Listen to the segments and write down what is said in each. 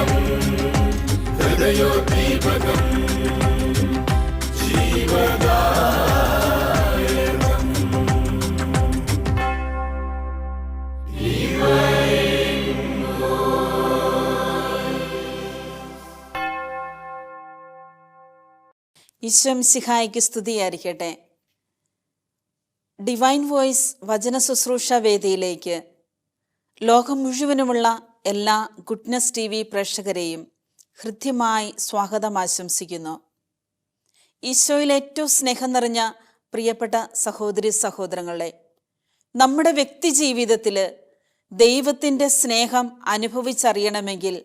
ദീപകം ഹൃദയോദ്ദീപകം ജീവദാ ഈശ്വം സിഹായിക്ക് സ്തുതിയായിരിക്കട്ടെ. Divine voice വചന ശുശ്രൂഷ വേദിയിലേക്ക് ലോകം മുഴുവനുമുള്ള എല്ലാ ഗുഡ്നസ് ടി വി പ്രേക്ഷകരെയും ഹൃദ്യമായി സ്വാഗതം ആശംസിക്കുന്നു. ഈശോയിൽ ഏറ്റവും സ്നേഹം നിറഞ്ഞ പ്രിയപ്പെട്ട സഹോദരി സഹോദരങ്ങളെ നമ്മുടെ വ്യക്തി ജീവിതത്തിൽ ദൈവത്തിന്റെ സ്നേഹം അനുഭവിച്ചറിയണമെങ്കിൽ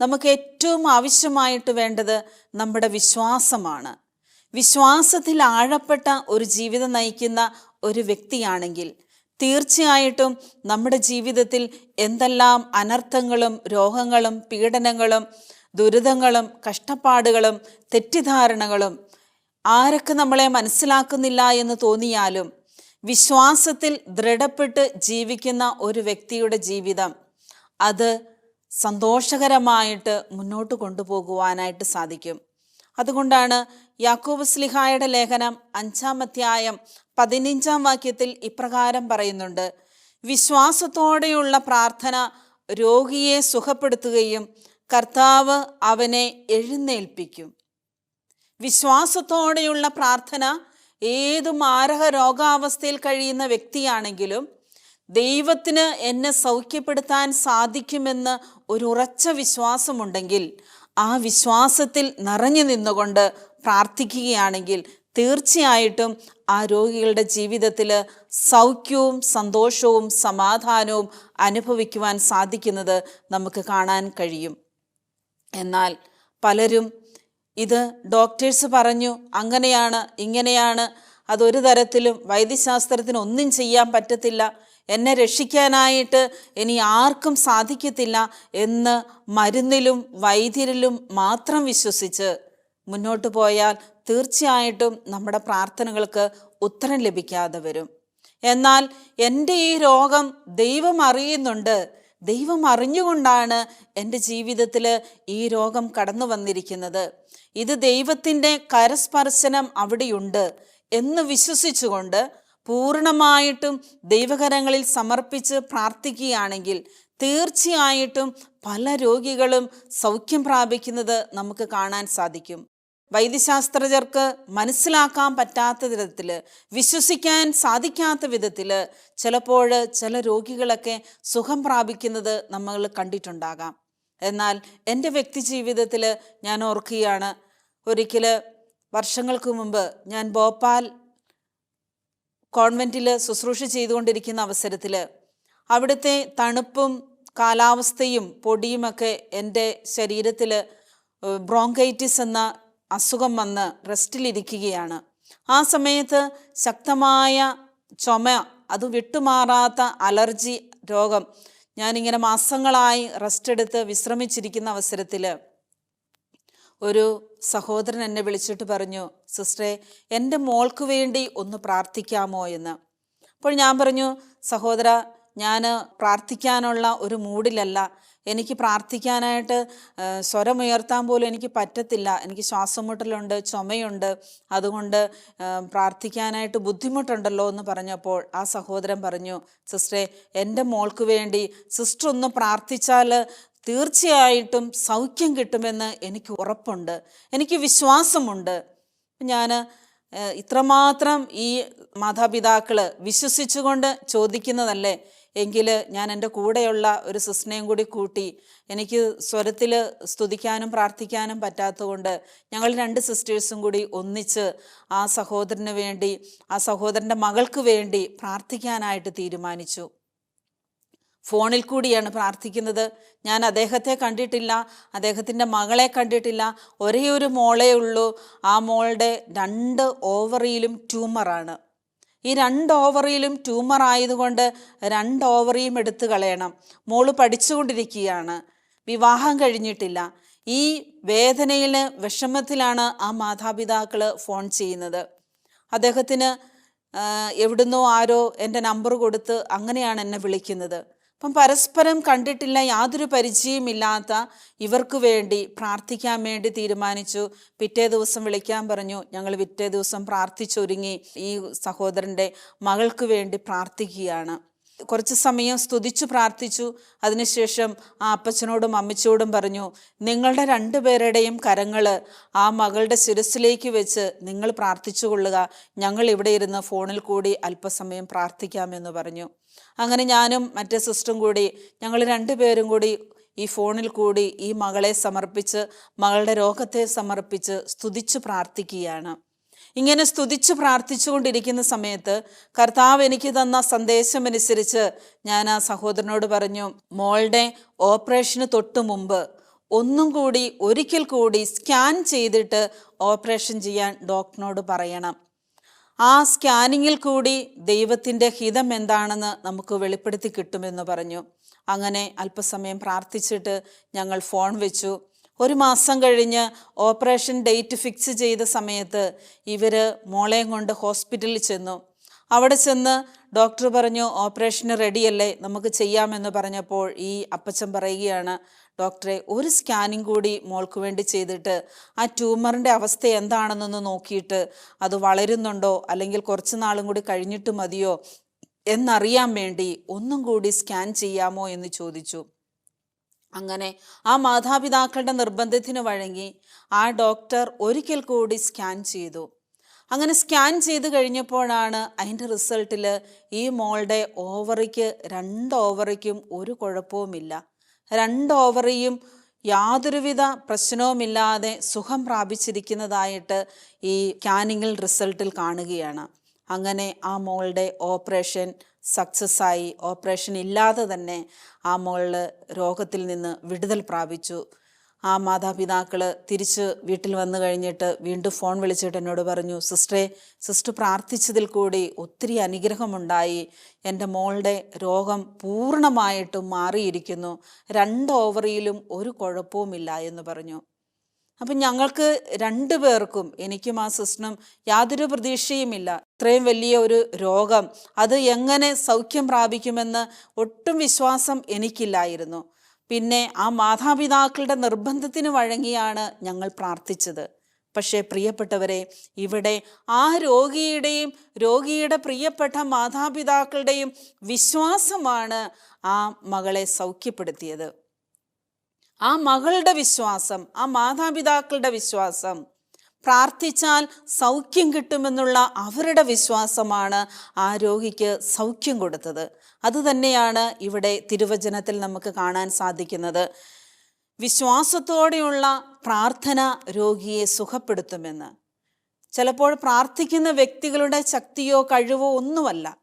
നമുക്ക് ഏറ്റവും ആവശ്യമായിട്ട് വേണ്ടത് നമ്മുടെ വിശ്വാസമാണ്. വിശ്വാസത്തിൽ ആഴപ്പെട്ട ഒരു ജീവിതം നയിക്കുന്ന ഒരു വ്യക്തിയാണെങ്കിൽ തീർച്ചയായിട്ടും നമ്മുടെ ജീവിതത്തിൽ എന്തെല്ലാം അനർത്ഥങ്ങളും രോഗങ്ങളും പീഡനങ്ങളും ദുരിതങ്ങളും കഷ്ടപ്പാടുകളും തെറ്റിദ്ധാരണകളും ആരൊക്കെ നമ്മളെ മനസ്സിലാക്കുന്നില്ല എന്ന് തോന്നിയാലും വിശ്വാസത്തിൽ ദൃഢപ്പെട്ട് ജീവിക്കുന്ന ഒരു വ്യക്തിയുടെ ജീവിതം അത് സന്തോഷകരമായിട്ട് മുന്നോട്ട് കൊണ്ടുപോകുവാനായിട്ട് സാധിക്കും. അതുകൊണ്ടാണ് യാക്കോബ് സ്ലിഹായുടെ ലേഖനം അഞ്ചാം അധ്യായം പതിനഞ്ചാം വാക്യത്തിൽ ഇപ്രകാരം പറയുന്നുണ്ട്. വിശ്വാസത്തോടെയുള്ള പ്രാർത്ഥന രോഗിയെ സുഖപ്പെടുത്തുകയും കർത്താവ് അവനെ എഴുന്നേൽപ്പിക്കും. വിശ്വാസത്തോടെയുള്ള പ്രാർത്ഥന ഏതു മാരക രോഗാവസ്ഥയിൽ കഴിയുന്ന വ്യക്തിയാണെങ്കിലും ദൈവത്തിന് എന്നെ സൗഖ്യപ്പെടുത്താൻ സാധിക്കുമെന്ന് ഒരു ഉറച്ച വിശ്വാസമുണ്ടെങ്കിൽ ആ വിശ്വാസത്തിൽ നിറഞ്ഞു നിന്നുകൊണ്ട് പ്രാർത്ഥിക്കുകയാണെങ്കിൽ തീർച്ചയായിട്ടും ആ രോഗികളുടെ ജീവിതത്തിൽ സൗഖ്യവും സന്തോഷവും സമാധാനവും അനുഭവിക്കുവാൻ സാധിക്കുന്നത് നമുക്ക് കാണാൻ കഴിയും. എന്നാൽ പലരും ഇത് ഡോക്ടേഴ്സ് പറഞ്ഞു അങ്ങനെയാണ് ഇങ്ങനെയാണ് അതൊരു തരത്തിലും വൈദ്യശാസ്ത്രത്തിന് ഒന്നും ചെയ്യാൻ പറ്റത്തില്ല എന്നെ രക്ഷിക്കാനായിട്ട് ഇനി ആർക്കും സാധിക്കത്തില്ല എന്ന് മരുന്നിലും വൈദ്യരിലും മാത്രം വിശ്വസിച്ച് മുന്നോട്ട് പോയാൽ തീർച്ചയായിട്ടും നമ്മുടെ പ്രാർത്ഥനകൾക്ക് ഉത്തരം ലഭിക്കാതെ വരും. എന്നാൽ എന്റെ ഈ രോഗം ദൈവം അറിയുന്നുണ്ട്. ദൈവം അറിഞ്ഞുകൊണ്ടാണ് എന്റെ ജീവിതത്തിൽ ഈ രോഗം കടന്നു വന്നിരിക്കുന്നത്. ഇത് ദൈവത്തിന്റെ കരസ്പർശനം അവിടെയുണ്ട് എന്ന് വിശ്വസിച്ചുകൊണ്ട് പൂർണമായിട്ടും ദൈവകരങ്ങളിൽ സമർപ്പിച്ച് പ്രാർത്ഥിക്കുകയാണെങ്കിൽ തീർച്ചയായിട്ടും പല രോഗികളും സൗഖ്യം പ്രാപിക്കുന്നത് നമുക്ക് കാണാൻ സാധിക്കും. വൈദ്യശാസ്ത്രജ്ഞർക്ക് മനസ്സിലാക്കാൻ പറ്റാത്ത വിധത്തിൽ വിശ്വസിക്കാൻ സാധിക്കാത്ത വിധത്തിൽ ചിലപ്പോൾ ചില രോഗികളൊക്കെ സുഖം പ്രാപിക്കുന്നത് നമ്മൾ കണ്ടിട്ടുണ്ടാകാം. എന്നാൽ എന്റെ വ്യക്തി ജീവിതത്തിൽ ഞാൻ ഓർക്കുകയാണ് ഒരിക്കൽ വർഷങ്ങൾക്ക് മുമ്പ് ഞാൻ ഭോപ്പാൽ കോൺവെന്റിൽ ശുശ്രൂഷ ചെയ്തുകൊണ്ടിരിക്കുന്ന അവസരത്തിൽ അവിടുത്തെ തണുപ്പും കാലാവസ്ഥയും പൊടിയുമൊക്കെ എന്റെ ശരീരത്തിൽ ബ്രോങ്കൈറ്റിസ് എന്ന അസുഖം വന്ന് റെസ്റ്റിലിരിക്കുകയാണ്. ആ സമയത്ത് ശക്തമായ ചുമ അത് വിട്ടുമാറാത്ത അലർജി രോഗം ഞാനിങ്ങനെ മാസങ്ങളായി റെസ്റ്റ് എടുത്ത് വിശ്രമിച്ചിരിക്കുന്ന അവസരത്തിൽ ഒരു സഹോദരൻ എന്നെ വിളിച്ചിട്ട് പറഞ്ഞു സിസ്റ്ററെ എന്റെ മോൾക്ക് വേണ്ടി ഒന്ന് പ്രാർത്ഥിക്കാമോ എന്ന്? അപ്പോൾ ഞാൻ പറഞ്ഞു സഹോദര ഞാൻ പ്രാർത്ഥിക്കാനുള്ള ഒരു മൂഡിലല്ല. എനിക്ക് പ്രാർത്ഥിക്കാനായിട്ട് സ്വരമുയർത്താൻ പോലും എനിക്ക് പറ്റത്തില്ല. എനിക്ക് ശ്വാസം മുട്ടലുണ്ട് ചുമയുണ്ട്. അതുകൊണ്ട് പ്രാർത്ഥിക്കാനായിട്ട് ബുദ്ധിമുട്ടുണ്ടല്ലോ എന്ന് പറഞ്ഞപ്പോൾ ആ സഹോദരൻ പറഞ്ഞു സിസ്റ്ററെ എന്റെ മോൾക്ക് വേണ്ടി സിസ്റ്റർ ഒന്ന് പ്രാർത്ഥിച്ചാൽ തീർച്ചയായിട്ടും സൗഖ്യം കിട്ടുമെന്ന് എനിക്ക് ഉറപ്പുണ്ട്. എനിക്ക് വിശ്വാസമുണ്ട്. ഞാൻ ഇത്രമാത്രം ഈ മാതാപിതാക്കൾ വിശ്വസിച്ചുകൊണ്ട് ചോദിക്കുന്നതല്ലേ? എങ്കിൽ ഞാൻ എന്റെ കൂടെയുള്ള ഒരു സിസ്റ്റിനെയും കൂടി കൂട്ടി എനിക്ക് സ്വരത്തിൽ സ്തുതിക്കാനും പ്രാർത്ഥിക്കാനും പറ്റാത്തതുകൊണ്ട് ഞങ്ങൾ രണ്ട് സിസ്റ്റേഴ്സും കൂടി ഒന്നിച്ച് ആ സഹോദരന് വേണ്ടി ആ സഹോദരന്റെ മകൾക്ക് വേണ്ടി പ്രാർത്ഥിക്കാനായിട്ട് തീരുമാനിച്ചു. ഫോണിൽ കൂടിയാണ് പ്രാർത്ഥിക്കുന്നത്. ഞാൻ അദ്ദേഹത്തെ കണ്ടിട്ടില്ല അദ്ദേഹത്തിന്റെ മകളെ കണ്ടിട്ടില്ല. ഒരേ ഒരു മോളേ ഉള്ളൂ. ആ മോളുടെ രണ്ട് ഓവറിയിലും ട്യൂമറാണ്. ഈ രണ്ട് ഓവറിയിലും ട്യൂമർ ആയതുകൊണ്ട് രണ്ട് ഓവറിയും എടുത്തു കളയണം. മോൾ പഠിച്ചുകൊണ്ടിരിക്കുകയാണ്. വിവാഹം കഴിഞ്ഞിട്ടില്ല. ഈ വേദനയിൽ വിഷമത്തിലാണ് ആ മാതാപിതാക്കൾ ഫോൺ ചെയ്യുന്നത്. അദ്ദേഹത്തിന് എവിടുന്നോ ആരോ എന്റെ നമ്പർ കൊടുത്ത് അങ്ങനെയാണ് എന്നെ വിളിക്കുന്നത്. അപ്പം പരസ്പരം കണ്ടിട്ടില്ല യാതൊരു പരിചയമില്ലാത്ത ഇവർക്ക് വേണ്ടി പ്രാർത്ഥിക്കാൻ വേണ്ടി തീരുമാനിച്ചു. പിറ്റേ ദിവസം വിളിക്കാൻ പറഞ്ഞു. ഞങ്ങൾ പിറ്റേ ദിവസം പ്രാർത്ഥിച്ചൊരുങ്ങി. ഈ സഹോദരന്റെ മകൾക്ക് വേണ്ടി പ്രാർത്ഥിക്കുകയാണ്. കുറച്ച് സമയം സ്തുതിച്ചു പ്രാർത്ഥിച്ചു. അതിനുശേഷം ആ അപ്പച്ചനോടും അമ്മച്ചോടും പറഞ്ഞു നിങ്ങളുടെ രണ്ടുപേരുടെയും കരങ്ങൾ ആ മകളുടെ ശിരസിലേക്ക് വെച്ച് നിങ്ങൾ പ്രാർത്ഥിച്ചു കൊള്ളുക. ഞങ്ങൾ ഇവിടെ ഇരുന്ന് ഫോണിൽ കൂടി അല്പസമയം പ്രാർത്ഥിക്കാമെന്ന് പറഞ്ഞു. അങ്ങനെ ഞാനും മറ്റേ സിസ്റ്ററും കൂടി ഞങ്ങൾ രണ്ടുപേരും കൂടി ഈ ഫോണിൽ കൂടി ഈ മകളെ സമർപ്പിച്ച് മകളുടെ രോഗത്തെ സമർപ്പിച്ച് സ്തുതിച്ച് പ്രാർത്ഥിക്കുകയാണ്. ഇങ്ങനെ സ്തുതിച്ച് പ്രാർത്ഥിച്ചുകൊണ്ടിരിക്കുന്ന സമയത്ത് കർത്താവ് എനിക്ക് തന്ന സന്ദേശമനുസരിച്ച് ഞാൻ ആ സഹോദരനോട് പറഞ്ഞു മോളുടെ ഓപ്പറേഷന് തൊട്ട് മുമ്പ് ഒന്നും കൂടി ഒരിക്കൽ കൂടി സ്കാൻ ചെയ്തിട്ട് ഓപ്പറേഷൻ ചെയ്യാൻ ഡോക്ടറിനോട് പറയണം. ആ സ്കാനിങ്ങിൽ കൂടി ദൈവത്തിന്റെ ഹിതം എന്താണെന്ന് നമുക്ക് വെളിപ്പെടുത്തി കിട്ടുമെന്ന് പറഞ്ഞു. അങ്ങനെ അല്പസമയം പ്രാർത്ഥിച്ചിട്ട് ഞങ്ങൾ ഫോൺ വെച്ചു. ഒരു മാസം കഴിഞ്ഞ് ഓപ്പറേഷൻ ഡേറ്റ് ഫിക്സ് ചെയ്ത സമയത്ത് ഇവർ മോളെയും കൊണ്ട് ഹോസ്പിറ്റലിൽ ചെന്നു. അവിടെ ചെന്ന് ഡോക്ടർ പറഞ്ഞു ഓപ്പറേഷന് റെഡിയല്ലേ നമുക്ക് ചെയ്യാമെന്ന് പറഞ്ഞപ്പോൾ ഈ അപ്പച്ചൻ പറയുകയാണ് ഡോക്ടറെ ഒരു സ്കാനിങ് കൂടി മോൾക്ക് വേണ്ടി ചെയ്തിട്ട് ആ ട്യൂമറിന്റെ അവസ്ഥ എന്താണെന്നൊന്ന് നോക്കിയിട്ട് അത് വളരുന്നുണ്ടോ? അല്ലെങ്കിൽ കുറച്ച് നാളും കൂടി കഴിഞ്ഞിട്ട് മതിയോ? എന്നറിയാൻ വേണ്ടി ഒന്നും കൂടി സ്കാൻ ചെയ്യാമോ എന്ന് ചോദിച്ചു. അങ്ങനെ ആ മാതാപിതാക്കളുടെ നിർബന്ധത്തിന് വഴങ്ങി ആ ഡോക്ടർ ഒരിക്കൽ കൂടി സ്കാൻ ചെയ്തു. അങ്ങനെ സ്കാൻ ചെയ്ത് കഴിഞ്ഞപ്പോഴാണ് അതിന്റെ റിസൾട്ടിൽ ഈ മോളുടെ ഓവറിക്ക് രണ്ട് ഓവറിക്കും ഒരു കുഴപ്പവുമില്ല. രണ്ട് ഓവറിയും യാതൊരുവിധ പ്രശ്നവുമില്ലാതെ സുഖം പ്രാപിച്ചിരിക്കുന്നതായിട്ട് ഈ സ്കാനിങ്ങിൽ റിസൾട്ടിൽ കാണുകയാണ്. അങ്ങനെ ആ മോളുടെ ഓപ്പറേഷൻ സക്സസ് ആയി ഓപ്പറേഷൻ ഇല്ലാതെ തന്നെ ആ മോളിൽ രോഗത്തിൽ നിന്ന് വിടുതൽ പ്രാപിച്ചു. ആ മാതാപിതാക്കൾ തിരിച്ച് വീട്ടിൽ വന്നു കഴിഞ്ഞിട്ട് വീണ്ടും ഫോൺ വിളിച്ചിട്ട് എന്നോട് പറഞ്ഞു സിസ്റ്ററെ സിസ്റ്റർ പ്രാർത്ഥിച്ചതിൽ കൂടി ഒത്തിരി അനുഗ്രഹമുണ്ടായി. എന്റെ മോളുടെ രോഗം പൂർണമായിട്ടും മാറിയിരിക്കുന്നു. രണ്ട് ഓവറിയിലും ഒരു കുഴപ്പവുമില്ല എന്ന് പറഞ്ഞു. അപ്പം ഞങ്ങൾക്ക് രണ്ടു പേർക്കും എനിക്കും ആ സിസ്റ്ററിനും യാതൊരു പ്രതീക്ഷയുമില്ല. ഇത്രയും വലിയ ഒരു രോഗം അത് എങ്ങനെ സൗഖ്യം പ്രാപിക്കുമെന്ന് ഒട്ടും വിശ്വാസം എനിക്കില്ലായിരുന്നു. പിന്നെ ആ മാതാപിതാക്കളുടെ നിർബന്ധത്തിന് വഴങ്ങിയാണ് ഞങ്ങൾ പ്രാർത്ഥിച്ചത്. പക്ഷേ പ്രിയപ്പെട്ടവരെ ഇവിടെ ആ രോഗിയുടെയും രോഗിയുടെ പ്രിയപ്പെട്ട മാതാപിതാക്കളുടെയും വിശ്വാസമാണ് ആ മകളെ സൗഖ്യപ്പെടുത്തിയത്. ആ മകളുടെ വിശ്വാസം ആ മാതാപിതാക്കളുടെ വിശ്വാസം പ്രാർത്ഥിച്ചാൽ സൗഖ്യം കിട്ടുമെന്നുള്ള അവരുടെ വിശ്വാസമാണ് ആ രോഗിക്ക് സൗഖ്യം കൊടുത്തത്. അതുതന്നെയാണ് ഇവിടെ തിരുവചനത്തിൽ നമുക്ക് കാണാൻ സാധിക്കുന്നത്. വിശ്വാസത്തോടെയുള്ള പ്രാർത്ഥന രോഗിയെ സുഖപ്പെടുത്തുമെന്ന്. ചിലപ്പോൾ പ്രാർത്ഥിക്കുന്ന വ്യക്തികളുടെ ശക്തിയോ കഴിവോ ഒന്നുമല്ല.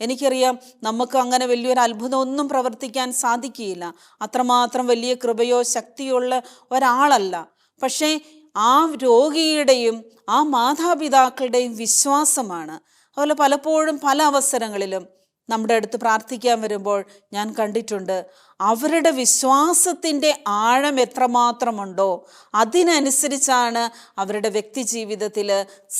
എനിക്കറിയാം നമുക്ക് അങ്ങനെ വലിയൊരു അത്ഭുതമൊന്നും പ്രവർത്തിക്കാൻ സാധിക്കുകയില്ല. അത്രമാത്രം വലിയ കൃപയോ ശക്തിയുള്ള ഒരാളല്ല. പക്ഷേ ആ രോഗിയുടെയും ആ മാതാപിതാക്കളുടെയും വിശ്വാസമാണ്. അതുപോലെ പലപ്പോഴും പല അവസരങ്ങളിലും നമ്മുടെ അടുത്ത് പ്രാർത്ഥിക്കാൻ വരുമ്പോൾ ഞാൻ കണ്ടിട്ടുണ്ട് അവരുടെ വിശ്വാസത്തിന്റെ ആഴം എത്രമാത്രമുണ്ടോ അതിനനുസരിച്ചാണ് അവരുടെ വ്യക്തി ജീവിതത്തിൽ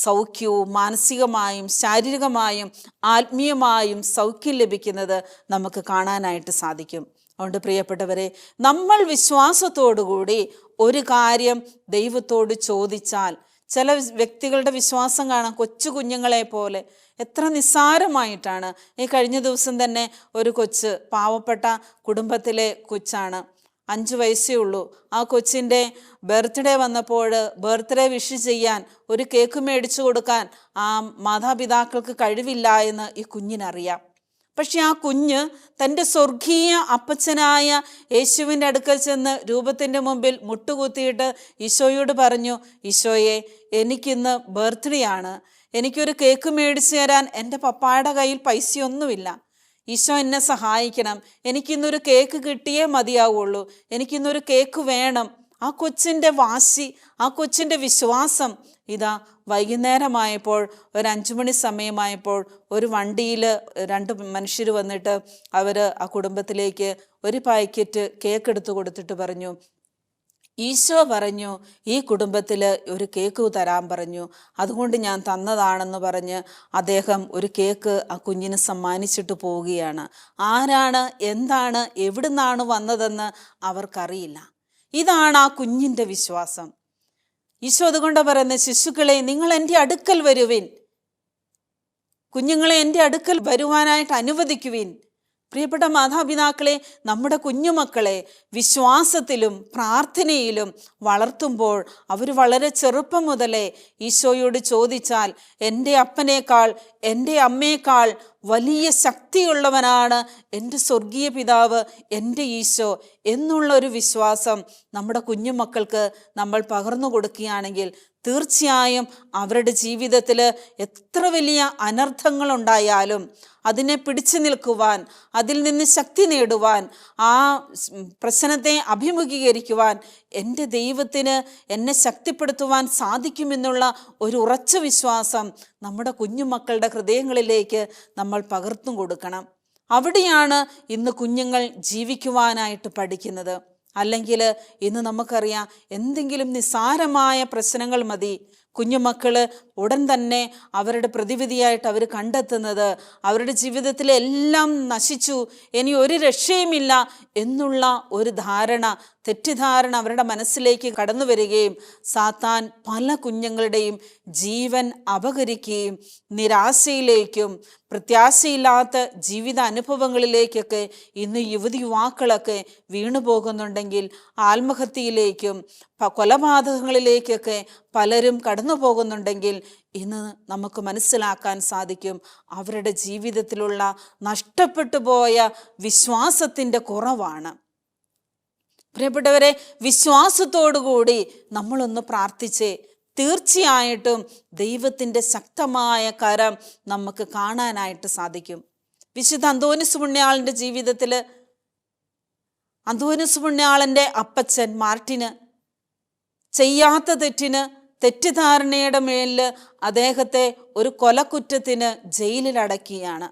സൗഖ്യവും മാനസികമായും ശാരീരികമായും ആത്മീയമായും സൗഖ്യം ലഭിക്കുന്നത് നമുക്ക് കാണാനായിട്ട് സാധിക്കും. അതുകൊണ്ട് പ്രിയപ്പെട്ടവരെ നമ്മൾ വിശ്വാസത്തോടുകൂടി ഒരു കാര്യം ദൈവത്തോട് ചോദിച്ചാൽ ചില വ്യക്തികളുടെ വിശ്വാസം കാണാം. കൊച്ചു കുഞ്ഞുങ്ങളെ പോലെ. എത്ര നിസ്സാരമായിട്ടാണ്. ഈ കഴിഞ്ഞ ദിവസം തന്നെ ഒരു കൊച്ച് പാവപ്പെട്ട കുടുംബത്തിലെ കൊച്ചാണ്. അഞ്ച് വയസ്സേ ഉള്ളൂ. ആ കൊച്ചിന്റെ ബർത്ത്ഡേ വന്നപ്പോൾ ബർത്ത്ഡേ വിഷ് ചെയ്യാൻ ഒരു കേക്ക് മേടിച്ചു കൊടുക്കാൻ ആ മാതാപിതാക്കൾക്ക് കഴിവില്ല എന്ന് ഈ കുഞ്ഞിനറിയാം. പക്ഷെ ആ കുഞ്ഞ് തന്റെ സ്വർഗീയ അപ്പച്ചനായ യേശുവിന്റെ അടുക്കൽ ചെന്ന് രൂപത്തിന്റെ മുമ്പിൽ മുട്ടുകുത്തിയിട്ട് ഈശോയോട് പറഞ്ഞു ഈശോയെ എനിക്കിന്ന് ബർത്ത്ഡേ ആണ്. എനിക്കൊരു കേക്ക് മേടിച്ചു തരാൻ എന്റെ പപ്പായുടെ കയ്യിൽ പൈസയൊന്നുമില്ല. ഈശോ എന്നെ സഹായിക്കണം. എനിക്കിന്നൊരു കേക്ക് കിട്ടിയേ മതിയാവുള്ളൂ. എനിക്കിന്നൊരു കേക്ക് വേണം. ആ കൊച്ചിന്റെ വാശി ആ കൊച്ചിന്റെ വിശ്വാസം ഇതാ വൈകുന്നേരമായപ്പോൾ ഒരു അഞ്ചു മണി സമയമായപ്പോൾ ഒരു വണ്ടിയിൽ രണ്ട് മനുഷ്യർ വന്നിട്ട് അവർ ആ കുടുംബത്തിലേക്ക് ഒരു പാക്കറ്റ് കേക്ക് എടുത്തു കൊടുത്തിട്ട് പറഞ്ഞു ഈശോ പറഞ്ഞു ഈ കുടുംബത്തിൽ ഒരു കേക്ക് തരാൻ പറഞ്ഞു. അതുകൊണ്ട് ഞാൻ തന്നതാണെന്ന് പറഞ്ഞ് അദ്ദേഹം ഒരു കേക്ക് ആ കുഞ്ഞിന് സമ്മാനിച്ചിട്ട് പോവുകയാണ്. ആരാണ് എന്താണ് എവിടുന്നാണ് വന്നതെന്ന് അവർക്കറിയില്ല. ഇതാണ് ആ കുഞ്ഞിന്റെ വിശ്വാസം. ഈശോ അതുകൊണ്ട് പറയുന്ന ശിശുക്കളെ നിങ്ങൾ എന്റെ അടുക്കൽ വരുവിൻ. കുഞ്ഞുങ്ങളെ എന്റെ അടുക്കൽ വരുവാനായിട്ട് അനുവദിക്കുവിൻ. പ്രിയപ്പെട്ട മാതാപിതാക്കളെ നമ്മുടെ കുഞ്ഞുമക്കളെ വിശ്വാസത്തിലും പ്രാർത്ഥനയിലും വളർത്തുമ്പോൾ അവർ വളരെ ചെറുപ്പം മുതലേ ഈശോയോട് ചോദിച്ചാൽ എന്റെ അപ്പനേക്കാൾ എന്റെ അമ്മയേക്കാൾ വലിയ ശക്തിയുള്ളവനാണ് എന്റെ സ്വർഗീയ പിതാവ് എന്റെ ഈശോ എന്നുള്ള ഒരു വിശ്വാസം നമ്മുടെ കുഞ്ഞുമക്കൾക്ക് നമ്മൾ പകർന്നു കൊടുക്കുകയാണെങ്കിൽ തീർച്ചയായും അവരുടെ ജീവിതത്തിൽ എത്ര വലിയ അനർത്ഥങ്ങളുണ്ടായാലും അതിനെ പിടിച്ചു നിൽക്കുവാൻ അതിൽ നിന്ന് ശക്തി നേടുവാൻ ആ പ്രശ്നത്തെ അഭിമുഖീകരിക്കുവാൻ എന്റെ ദൈവത്തിന് എന്നെ ശക്തിപ്പെടുത്തുവാൻ സാധിക്കുമെന്നുള്ള ഒരു ഉറച്ച വിശ്വാസം നമ്മുടെ കുഞ്ഞുമക്കളുടെ ഹൃദയങ്ങളിലേക്ക് നമ്മൾ പകർത്തും കൊടുക്കണം. അവിടെയാണ് ഇന്ന് കുഞ്ഞുങ്ങൾ ജീവിക്കുവാനായിട്ട് പഠിക്കുന്നത്. അല്ലെങ്കിൽ ഇന്ന് നമുക്കറിയാം എന്തെങ്കിലും നിസ്സാരമായ പ്രശ്നങ്ങൾ മതി. കുഞ്ഞുമക്കൾ ഉടൻ തന്നെ അവരുടെ പ്രതിവിധിയായിട്ട് അവർ കണ്ടെത്തുന്നത് അവരുടെ ജീവിതത്തിലെ എല്ലാം നശിച്ചു ഇനി ഒരു രക്ഷയുമില്ല എന്നുള്ള ഒരു ധാരണ തെറ്റിദ്ധാരണ അവരുടെ മനസ്സിലേക്ക് കടന്നു വരികയും സാത്താൻ പല കുഞ്ഞുങ്ങളുടെയും ജീവൻ അപകരിക്കുകയും നിരാശയിലേക്കും പ്രത്യാശയില്ലാത്ത ജീവിത അനുഭവങ്ങളിലേക്കൊക്കെ ഇന്ന് യുവതി യുവാക്കളൊക്കെ വീണു പോകുന്നുണ്ടെങ്കിൽ ആത്മഹത്യയിലേക്കും കൊലപാതകങ്ങളിലേക്കൊക്കെ പലരും കടന്നു പോകുന്നുണ്ടെങ്കിൽ ഇന്ന് നമുക്ക് മനസ്സിലാക്കാൻ സാധിക്കും. അവരുടെ ജീവിതത്തിലുള്ള നഷ്ടപ്പെട്ടു പോയ വിശ്വാസത്തിന്റെ കുറവാണ്. പ്രിയപ്പെട്ടവരെ വിശ്വാസത്തോടുകൂടി നമ്മളൊന്ന് പ്രാർത്ഥിച്ചേ തീർച്ചയായിട്ടും ദൈവത്തിന്റെ ശക്തമായ കരം നമുക്ക് കാണാനായിട്ട് സാധിക്കും. വിശുദ്ധ അന്തോനിസ് പുണ്യാളിന്റെ ജീവിതത്തിൽ അന്തോനിസ് പുണ്യാളന്റെ അപ്പച്ചൻ മാർട്ടിന് ചെയ്യാത്ത തെറ്റിന് തെറ്റിദ്ധാരണയുടെ മേലിൽ അദ്ദേഹത്തെ ഒരു കൊലക്കുറ്റത്തിന് ജയിലിലടക്കിയാണ്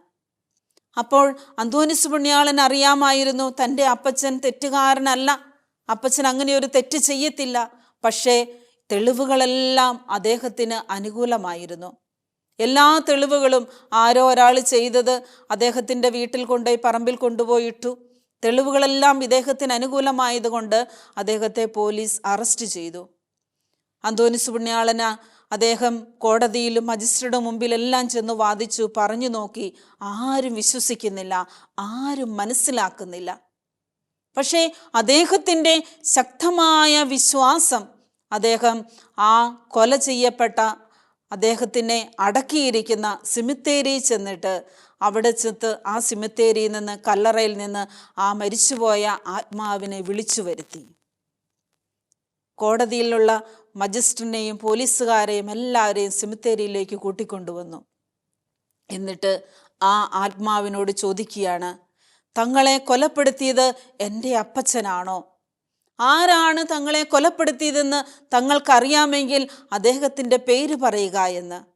അപ്പോൾ അന്തോനിസ് പുണ്യാളൻ അറിയാമായിരുന്നു തന്റെ അപ്പച്ചൻ തെറ്റുകാരനല്ല. അപ്പച്ചൻ അങ്ങനെ ഒരു തെറ്റ് ചെയ്യത്തില്ല. പക്ഷേ തെളിവുകളെല്ലാം അദ്ദേഹത്തിന് അനുകൂലമായിരുന്നു. എല്ലാ തെളിവുകളും ആരോ ഒരാൾ ചെയ്തത് അദ്ദേഹത്തിന്റെ വീട്ടിൽ കൊണ്ടുപോയി പറമ്പിൽ കൊണ്ടുപോയിട്ടു തെളിവുകളെല്ലാം ഇദ്ദേഹത്തിന് അനുകൂലമായതുകൊണ്ട് അദ്ദേഹത്തെ പോലീസ് അറസ്റ്റ് ചെയ്തു. അന്തോനിസ് പുണ്യാളന അദ്ദേഹം കോടതിയിലും മജിസ്ട്രേറ്റ് മുമ്പിലെല്ലാം ചെന്ന് വാദിച്ചു പറഞ്ഞു നോക്കി ആരും വിശ്വസിക്കുന്നില്ല ആരും മനസ്സിലാക്കുന്നില്ല. പക്ഷേ അദ്ദേഹത്തിന്റെ ശക്തമായ വിശ്വാസം അദ്ദേഹം ആ കൊല ചെയ്യപ്പെട്ട അദ്ദേഹത്തിനെ അടക്കിയിരിക്കുന്ന സിമിത്തേരി ചെന്നിട്ട് അവിടെ ചെത്ത് ആ സിമിത്തേരിയിൽ നിന്ന് കല്ലറയിൽ നിന്ന് ആ മരിച്ചുപോയ ആത്മാവിനെ വിളിച്ചു വരുത്തി കോടതിയിലുള്ള മജിസ്ട്രനെയും പോലീസുകാരെയും എല്ലാവരെയും സിമിത്തേരിയിലേക്ക് കൂട്ടിക്കൊണ്ടുവന്നു. എന്നിട്ട് ആ ആത്മാവിനോട് ചോദിക്കുകയാണ് തങ്ങളെ കൊലപ്പെടുത്തിയത് എന്റെ അപ്പച്ചനാണോ? ആരാണ് തങ്ങളെ കൊലപ്പെടുത്തിയതെന്ന് തങ്ങൾക്കറിയാമെങ്കിൽ അദ്ദേഹത്തിന്റെ പേര് പറയുക എന്ന്.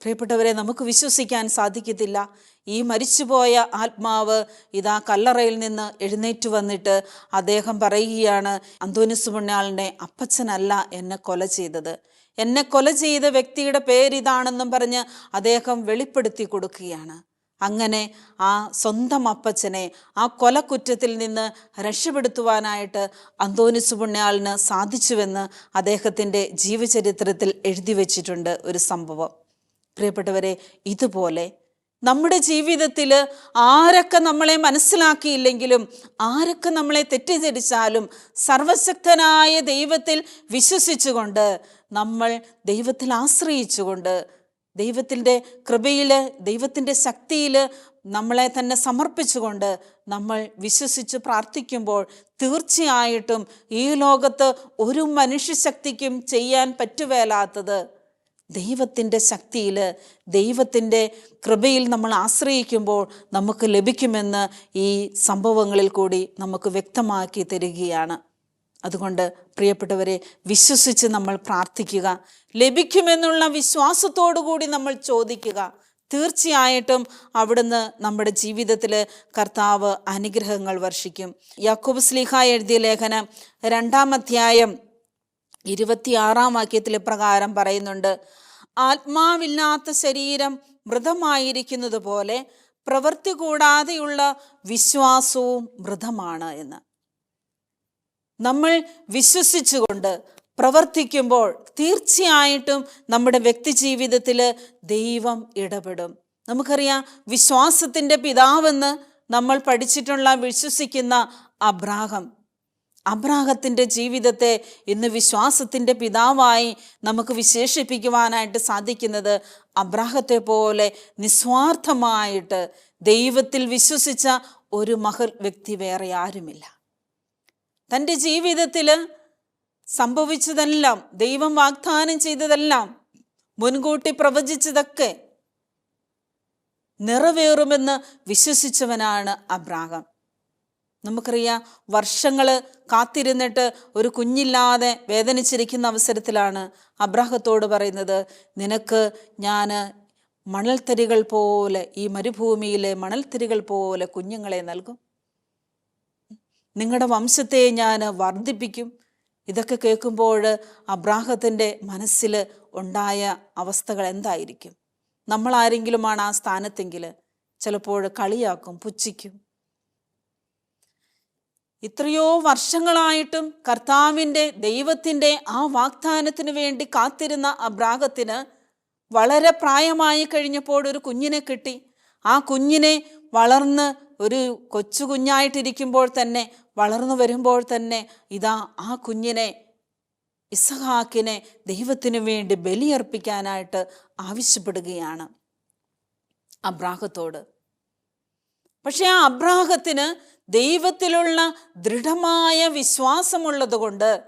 പ്രിയപ്പെട്ടവരെ നമുക്ക് വിശ്വസിക്കാൻ സാധിക്കത്തില്ല. ഈ മരിച്ചുപോയ ആത്മാവ് ഇതാ കല്ലറയിൽ നിന്ന് എഴുന്നേറ്റ് വന്നിട്ട് അദ്ദേഹം പറയുകയാണ് അന്തോനിസ് പുണ്യാളിന്റെ അപ്പച്ചനല്ല എന്നെ കൊല ചെയ്തത്. എന്നെ കൊല ചെയ്ത വ്യക്തിയുടെ പേരിതാണെന്നും പറഞ്ഞ് അദ്ദേഹം വെളിപ്പെടുത്തി കൊടുക്കുകയാണ്. അങ്ങനെ ആ സ്വന്തം അപ്പച്ചനെ ആ കൊലക്കുറ്റത്തിൽ നിന്ന് രക്ഷപ്പെടുത്തുവാനായിട്ട് അന്തോനിസ് പുണ്യാളിന് സാധിച്ചുവെന്ന് അദ്ദേഹത്തിന്റെ ജീവചരിത്രത്തിൽ എഴുതി വച്ചിട്ടുണ്ട് ഒരു സംഭവം. പ്രിയപ്പെട്ടവരെ ഇതുപോലെ നമ്മുടെ ജീവിതത്തിൽ ആരൊക്കെ നമ്മളെ മനസ്സിലാക്കിയില്ലെങ്കിലും ആരൊക്കെ നമ്മളെ തെറ്റിദ്ധരിച്ചാലും സർവശക്തനായ ദൈവത്തിൽ വിശ്വസിച്ചുകൊണ്ട് നമ്മൾ ദൈവത്തിൽ ആശ്രയിച്ചുകൊണ്ട് ദൈവത്തിന്റെ കൃപയിൽ ദൈവത്തിന്റെ ശക്തിയിൽ നമ്മളെ തന്നെ സമർപ്പിച്ചുകൊണ്ട് നമ്മൾ വിശ്വസിച്ച് പ്രാർത്ഥിക്കുമ്പോൾ തീർച്ചയായിട്ടും ഈ ലോകത്ത് ഒരു മനുഷ്യശക്തിക്കും ചെയ്യാൻ പറ്റുവേലാത്തത് ദൈവത്തിന്റെ ശക്തിയിൽ ദൈവത്തിന്റെ കൃപയിൽ നമ്മൾ ആശ്രയിക്കുമ്പോൾ നമുക്ക് ലഭിക്കുമെന്ന് ഈ സംഭവങ്ങളിൽ കൂടി നമുക്ക് വ്യക്തമാക്കി തരികയാണ്. അതുകൊണ്ട് പ്രിയപ്പെട്ടവരെ വിശ്വസിച്ച് നമ്മൾ പ്രാർത്ഥിക്കുക. ലഭിക്കുമെന്നുള്ള വിശ്വാസത്തോടു കൂടി നമ്മൾ ചോദിക്കുക. തീർച്ചയായിട്ടും അവിടുന്ന് നമ്മുടെ ജീവിതത്തിൽ കർത്താവ് അനുഗ്രഹങ്ങൾ വർഷിക്കും. യാക്കോബ് സ്ലീഹ എഴുതിയ ലേഖനം രണ്ടാം അധ്യായം ഇരുപത്തിയാറാം വാക്യത്തിൽ പ്രകാരം പറയുന്നുണ്ട് ആത്മാവില്ലാത്ത ശരീരം മൃതമായിരിക്കുന്നത് പോലെ പ്രവൃത്തി കൂടാതെയുള്ള വിശ്വാസവും മൃതമാണ് എന്ന്. നമ്മൾ വിശ്വസിച്ചുകൊണ്ട് പ്രവർത്തിക്കുമ്പോൾ തീർച്ചയായിട്ടും നമ്മുടെ വ്യക്തി ജീവിതത്തിൽ ദൈവം ഇടപെടും. നമുക്കറിയാം വിശ്വാസത്തിന്റെ പിതാവെന്ന് നമ്മൾ പഠിച്ചിട്ടുള്ള വിശ്വസിക്കുന്ന അബ്രാഹം അബ്രാഹത്തിന്റെ ജീവിതത്തെ ഇന്ന് വിശ്വാസത്തിന്റെ പിതാവായി നമുക്ക് വിശേഷിപ്പിക്കുവാനായിട്ട് സാധിക്കുന്നത് അബ്രാഹത്തെ പോലെ നിസ്വാർത്ഥമായിട്ട് ദൈവത്തിൽ വിശ്വസിച്ച ഒരു മഹൽ വ്യക്തി വേറെ ആരുമില്ല. തന്റെ ജീവിതത്തിൽ സംഭവിച്ചതെല്ലാം ദൈവം വാഗ്ദാനം ചെയ്തതെല്ലാം മുൻകൂട്ടി പ്രവചിച്ചതൊക്കെ നിറവേറുമെന്ന് വിശ്വസിച്ചവനാണ് അബ്രാഹം. നമുക്കറിയാം വർഷങ്ങൾ കാത്തിരുന്നിട്ട് ഒരു കുഞ്ഞില്ലാതെ വേദനിച്ചിരിക്കുന്ന അവസരത്തിലാണ് അബ്രാഹത്തോട് പറയുന്നത് നിനക്ക് ഞാൻ മണൽത്തരികൾ പോലെ ഈ മരുഭൂമിയിലെ മണൽത്തരികൾ പോലെ കുഞ്ഞുങ്ങളെ നൽകും. നിങ്ങളുടെ വംശത്തെ ഞാൻ വർദ്ധിപ്പിക്കും. ഇതൊക്കെ കേൾക്കുമ്പോൾ അബ്രാഹത്തിന്റെ മനസ്സിൽ ഉണ്ടായ അവസ്ഥകൾ എന്തായിരിക്കും? നമ്മൾ ആരെങ്കിലുമാണ് ആ സ്ഥാനത്തെങ്കിൽ ചിലപ്പോൾ കളിയാക്കും പുച്ഛിക്കും. ഇത്രയോ വർഷങ്ങളായിട്ടും കർത്താവിന്റെ ദൈവത്തിന്റെ ആ വാഗ്ദാനത്തിന് വേണ്ടി കാത്തിരുന്ന അബ്രാഹത്തിന് വളരെ പ്രായമായി കഴിഞ്ഞപ്പോൾ ഒരു കുഞ്ഞിനെ കിട്ടി. ആ കുഞ്ഞിനെ വളർന്ന് ഒരു കൊച്ചു കുഞ്ഞായിട്ടിരിക്കുമ്പോൾ തന്നെ വളർന്നു വരുമ്പോൾ തന്നെ ഇതാ ആ കുഞ്ഞിനെ ഇസഹാക്കിനെ ദൈവത്തിനു വേണ്ടി ബലിയർപ്പിക്കാനായിട്ട് ആവശ്യപ്പെടുകയാണ് അബ്രാഹത്തോട് പക്ഷേ ആ അബ്രാഹത്തിന് ദൈവത്തിലുള്ള ദൃഢമായ വിശ്വാസമുള്ളത് കൊണ്ട്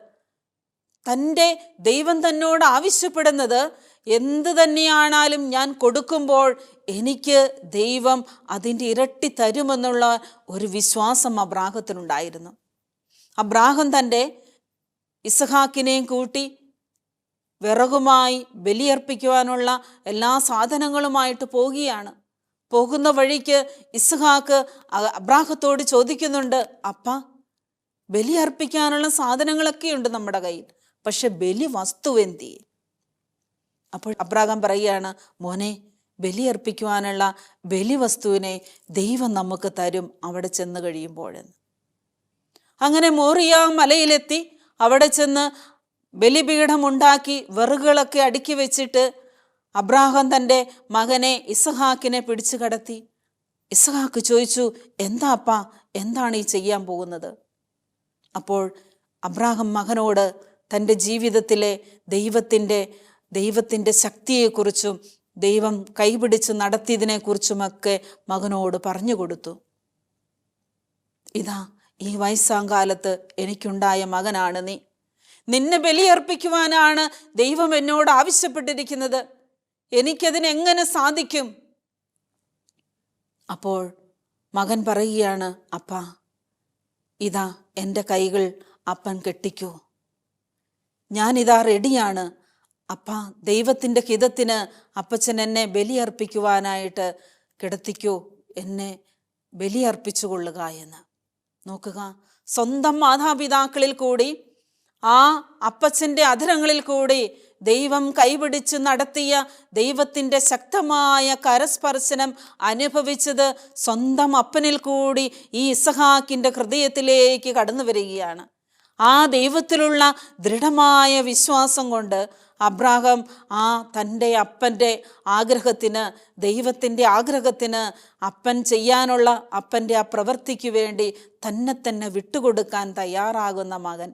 തന്റെ ദൈവം തന്നോട് ആവശ്യപ്പെടുന്നത് എന്ത് തന്നെയാണാലും ഞാൻ കൊടുക്കുമ്പോൾ എനിക്ക് ദൈവം അതിന്റെ ഇരട്ടി തരുമെന്നുള്ള ഒരു വിശ്വാസം അബ്രാഹത്തിനുണ്ടായിരുന്നു. അബ്രാഹം തന്റെ ഇസഹാക്കിനെയും കൂട്ടി വിറകുമായി ബലിയർപ്പിക്കുവാനുള്ള എല്ലാ സാധനങ്ങളുമായിട്ട് പോകുകയാണ് പോകുന്ന വഴിക്ക് ഇസ്ഹാക്ക് അബ്രാഹത്തോട് ചോദിക്കുന്നുണ്ട് അപ്പ ബലി അർപ്പിക്കാനുള്ള സാധനങ്ങളൊക്കെ ഉണ്ട് നമ്മുടെ കയ്യിൽ പക്ഷെ ബലി വസ്തു എന്തി? അപ്പോൾ അബ്രാഹം പറയുകയാണ് മോനെ ബലി അർപ്പിക്കുവാനുള്ള ബലി വസ്തുവിനെ ദൈവം നമുക്ക് തരും അവിടെ ചെന്ന് കഴിയുമ്പോഴെന്ന്. അങ്ങനെ മോറിയ മലയിലെത്തി അവിടെ ചെന്ന് ബലിപീഠമുണ്ടാക്കി വെറുകളൊക്കെ അടുക്കി വെച്ചിട്ട് അബ്രാഹം തന്റെ മകനെ ഇസഹാക്കിനെ പിടിച്ചു കടത്തി. ഇസഹാക്ക് ചോദിച്ചു എന്താ അപ്പാ എന്താണ് ഈ ചെയ്യാൻ പോകുന്നത്? അപ്പോൾ അബ്രാഹം മകനോട് തന്റെ ജീവിതത്തിലെ ദൈവത്തിന്റെ ദൈവത്തിന്റെ ശക്തിയെക്കുറിച്ചും ദൈവം കൈപിടിച്ച് നടത്തിയതിനെക്കുറിച്ചുമൊക്കെ മകനോട് പറഞ്ഞു കൊടുത്തു. ഇതാ ഈ വയസ്സാങ്കാലത്ത് എനിക്കുണ്ടായ മകനാണ് നീ. നിന്നെ ബലിയർപ്പിക്കുവാനാണ് ദൈവം എന്നോട് ആവശ്യപ്പെട്ടിരിക്കുന്നത്. എനിക്കതിന് എങ്ങനെ സാധിക്കും? അപ്പോൾ മകൻ പറയുകയാണ് അപ്പ ഇതാ എന്റെ കൈകൾ അപ്പൻ കെട്ടിക്കോ. ഞാനിതാ റെഡിയാണ്. അപ്പ ദൈവത്തിന്റെ ഹിതത്തിന് അപ്പച്ചൻ എന്നെ ബലിയർപ്പിക്കുവാനായിട്ട് കിടത്തിക്കൂ എന്നെ ബലിയർപ്പിച്ചു കൊള്ളുക എന്ന്. നോക്കുക സ്വന്തം മാതാപിതാക്കളിൽ കൂടി ആ അപ്പച്ചന്റെ അധരങ്ങളിൽ കൂടി ദൈവം കൈപിടിച്ച് നടത്തിയ ദൈവത്തിന്റെ ശക്തമായ കരസ്പർശനം അനുഭവിച്ചത് സ്വന്തം അപ്പനിൽ കൂടി ഈ ഇസഹാക്കിന്റെ ഹൃദയത്തിലേക്ക് കടന്നു വരികയാണ്. ആ ദൈവത്തിലുള്ള ദൃഢമായ വിശ്വാസം കൊണ്ട് അബ്രാഹം ആ തന്റെ അപ്പന്റെ ആഗ്രഹത്തിന് ദൈവത്തിന്റെ ആഗ്രഹത്തിന് അപ്പൻ ചെയ്യാനുള്ള അപ്പന്റെ ആ പ്രവൃത്തിക്ക് വേണ്ടി തന്നെ തന്നെ വിട്ടുകൊടുക്കാൻ തയ്യാറാകുന്ന മകൻ.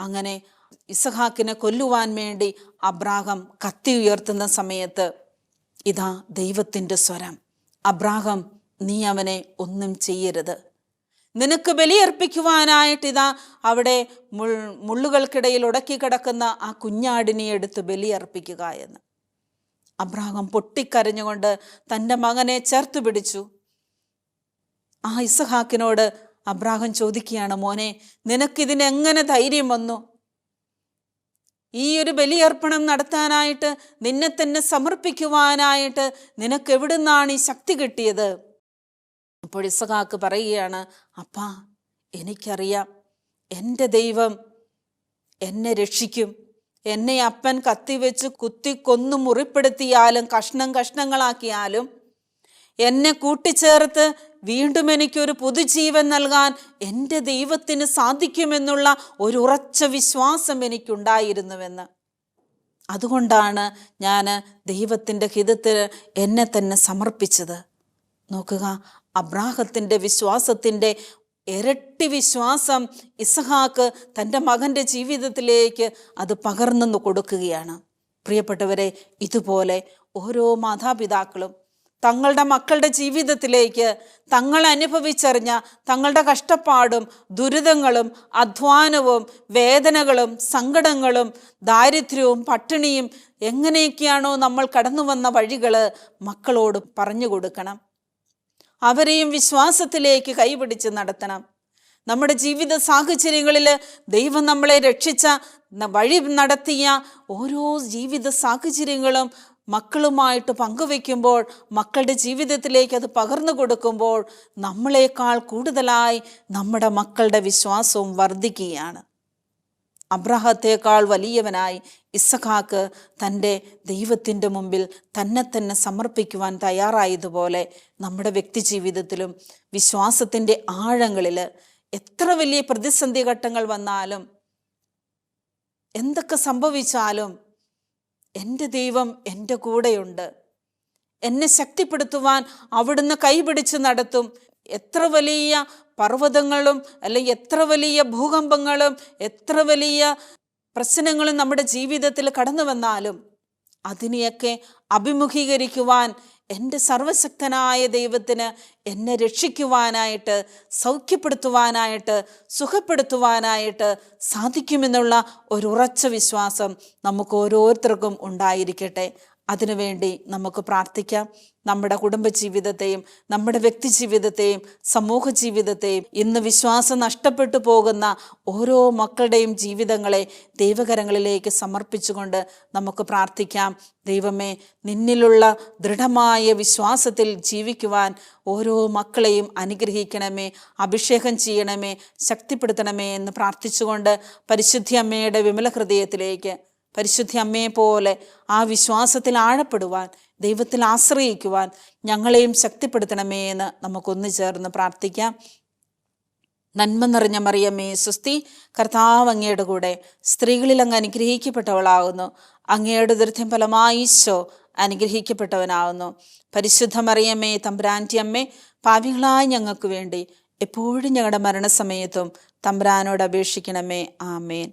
അങ്ങനെ ഇസഹാക്കിനെ കൊല്ലുവാൻ വേണ്ടി അബ്രാഹം കത്തി ഉയർത്തുന്ന സമയത്ത് ഇതാ ദൈവത്തിന്റെ സ്വരം. അബ്രാഹം നീ അവനെ ഒന്നും ചെയ്യരുത്. നിനക്ക് ബലിയർപ്പിക്കുവാനായിട്ട് ഇതാ അവിടെ മുൾ മുള്ളുകൾക്കിടയിൽ ഉടക്കി കിടക്കുന്ന ആ കുഞ്ഞാടിനെ എടുത്ത് ബലിയർപ്പിക്കുക എന്ന്. അബ്രാഹം പൊട്ടിക്കരഞ്ഞുകൊണ്ട് തന്റെ മകനെ ചേർത്ത് പിടിച്ചു. ആ ഇസഹാക്കിനോട് അബ്രാഹം ചോദിക്കുകയാണ് മോനെ നിനക്കിതിന് എങ്ങനെ ധൈര്യം വന്നു? ഈ ഒരു ബലിയർപ്പണം നടത്താനായിട്ട് നിന്നെ തന്നെ സമർപ്പിക്കുവാനായിട്ട് നിനക്ക് എവിടുന്നാണ് ഈ ശക്തി കിട്ടിയത്? അപ്പോൾ ഇസഹാക്ക് പറയുകയാണ് അപ്പാ എനിക്കറിയാം. എന്റെ ദൈവം എന്നെ രക്ഷിക്കും. എന്നെ അപ്പൻ കത്തിവെച്ച് കുത്തി കൊന്നു മുറിപ്പെടുത്തിയാലും കഷ്ണം കഷ്ണങ്ങളാക്കിയാലും എന്നെ കൂട്ടിച്ചേർത്ത് വീണ്ടും എനിക്കൊരു പുതുജീവൻ നൽകാൻ എന്റെ ദൈവത്തിന് സാധിക്കുമെന്നുള്ള ഒരു ഉറച്ച വിശ്വാസം എനിക്കുണ്ടായിരുന്നുവെന്ന്. അതുകൊണ്ടാണ് ഞാൻ ദൈവത്തിന്റെ ഹിതത്തിന് എന്നെ തന്നെ സമർപ്പിച്ചത്. നോക്കുക അബ്രാഹത്തിന്റെ വിശ്വാസത്തിന്റെ ഇരട്ടി വിശ്വാസം ഇസഹാക്ക് തന്റെ മകന്റെ ജീവിതത്തിലേക്ക് അത് പകർന്നു കൊടുക്കുകയാണ്. പ്രിയപ്പെട്ടവരെ ഇതുപോലെ ഓരോ മാതാപിതാക്കളും തങ്ങളുടെ മക്കളുടെ ജീവിതത്തിലേക്ക് തങ്ങൾ അനുഭവിച്ചറിഞ്ഞ തങ്ങളുടെ കഷ്ടപ്പാടും ദുരിതങ്ങളും അധ്വാനവും വേദനകളും സങ്കടങ്ങളും ദാരിദ്ര്യവും പട്ടിണിയും എങ്ങനെയൊക്കെയാണോ നമ്മൾ കടന്നു വന്ന വഴികൾ മക്കളോട് പറഞ്ഞു കൊടുക്കണം. അവരെയും വിശ്വാസത്തിലേക്ക് കൈപിടിച്ച് നടത്തണം. നമ്മുടെ ജീവിത സാഹചര്യങ്ങളിൽ ദൈവം നമ്മളെ രക്ഷിച്ച വഴി നടത്തിയ ഓരോ ജീവിത സാഹചര്യങ്ങളും മക്കളുമായിട്ട് പങ്കുവെക്കുമ്പോൾ മക്കളുടെ ജീവിതത്തിലേക്ക് അത് പകർന്നു കൊടുക്കുമ്പോൾ നമ്മളെക്കാൾ കൂടുതലായി നമ്മുടെ മക്കളുടെ വിശ്വാസവും വർദ്ധിക്കുകയാണ്. അബ്രഹത്തേക്കാൾ വലിയവനായി ഇസഖാക്ക് തന്റെ ദൈവത്തിന്റെ മുമ്പിൽ തന്നെ തന്നെ സമർപ്പിക്കുവാൻ തയ്യാറായതുപോലെ നമ്മുടെ വ്യക്തി ജീവിതത്തിലും വിശ്വാസത്തിന്റെ ആഴങ്ങളിൽ എത്ര വലിയ പ്രതിസന്ധി ഘട്ടങ്ങൾ വന്നാലും എന്തൊക്കെ സംഭവിച്ചാലും എന്റെ ദൈവം എന്റെ കൂടെയുണ്ട്. എന്നെ ശക്തിപ്പെടുത്തുവാൻ അവിടുന്ന് കൈപിടിച്ച് നടത്തും. എത്ര വലിയ പർവതങ്ങളും അല്ലെങ്കിൽ എത്ര വലിയ ഭൂകമ്പങ്ങളും എത്ര വലിയ പ്രശ്നങ്ങളും നമ്മുടെ ജീവിതത്തിൽ കടന്നു വന്നാലും അതിനെയൊക്കെ അഭിമുഖീകരിക്കുവാൻ എന്റെ സർവശക്തനായ ദൈവത്തിന് എന്നെ രക്ഷിക്കുവാനായിട്ട് സൗഖ്യപ്പെടുത്തുവാനായിട്ട് സുഖപ്പെടുത്തുവാനായിട്ട് സാധിക്കുമെന്നുള്ള ഒരു ഉറച്ച വിശ്വാസം നമുക്ക് ഓരോരുത്തർക്കും ഉണ്ടായിരിക്കട്ടെ. അതിനുവേണ്ടി നമുക്ക് പ്രാർത്ഥിക്കാം. നമ്മുടെ കുടുംബജീവിതത്തെയും നമ്മുടെ വ്യക്തി ജീവിതത്തെയും സമൂഹ ജീവിതത്തെയും ഇന്ന് വിശ്വാസം നഷ്ടപ്പെട്ടു പോകുന്ന ഓരോ മക്കളുടെയും ജീവിതങ്ങളെ ദൈവകരങ്ങളിലേക്ക് സമർപ്പിച്ചുകൊണ്ട് നമുക്ക് പ്രാർത്ഥിക്കാം. ദൈവമേ നിന്നിലുള്ള ദൃഢമായ വിശ്വാസത്തിൽ ജീവിക്കുവാൻ ഓരോ മക്കളെയും അനുഗ്രഹിക്കണമേ അഭിഷേകം ചെയ്യണമേ ശക്തിപ്പെടുത്തണമേ എന്ന് പ്രാർത്ഥിച്ചുകൊണ്ട് പരിശുദ്ധി അമ്മയുടെ വിമല ഹൃദയത്തിലേക്ക് പരിശുദ്ധി അമ്മയെ പോലെ ആ വിശ്വാസത്തിൽ ആഴപ്പെടുവാൻ ദൈവത്തിൽ ആശ്രയിക്കുവാൻ ഞങ്ങളെയും ശക്തിപ്പെടുത്തണമേ എന്ന് നമുക്കൊന്നു ചേർന്ന് പ്രാർത്ഥിക്കാം. നന്മ നിറഞ്ഞ മറിയമ്മേ സുസ്തി കർത്താവ് അങ്ങയുടെ കൂടെ സ്ത്രീകളിൽ അങ്ങ് അനുഗ്രഹിക്കപ്പെട്ടവളാകുന്നു. അങ്ങയുടെ ദൃഢ്യം ഫലമായി ഈശോ അനുഗ്രഹിക്കപ്പെട്ടവനാകുന്നു. പരിശുദ്ധ മറിയമ്മേ തമ്പുരാന്റെ അമ്മേ പാവികളായ ഞങ്ങൾക്ക് വേണ്ടി എപ്പോഴും ഞങ്ങളുടെ മരണസമയത്തും തമ്പുരാനോട് അപേക്ഷിക്കണമേ. ആമേൻ.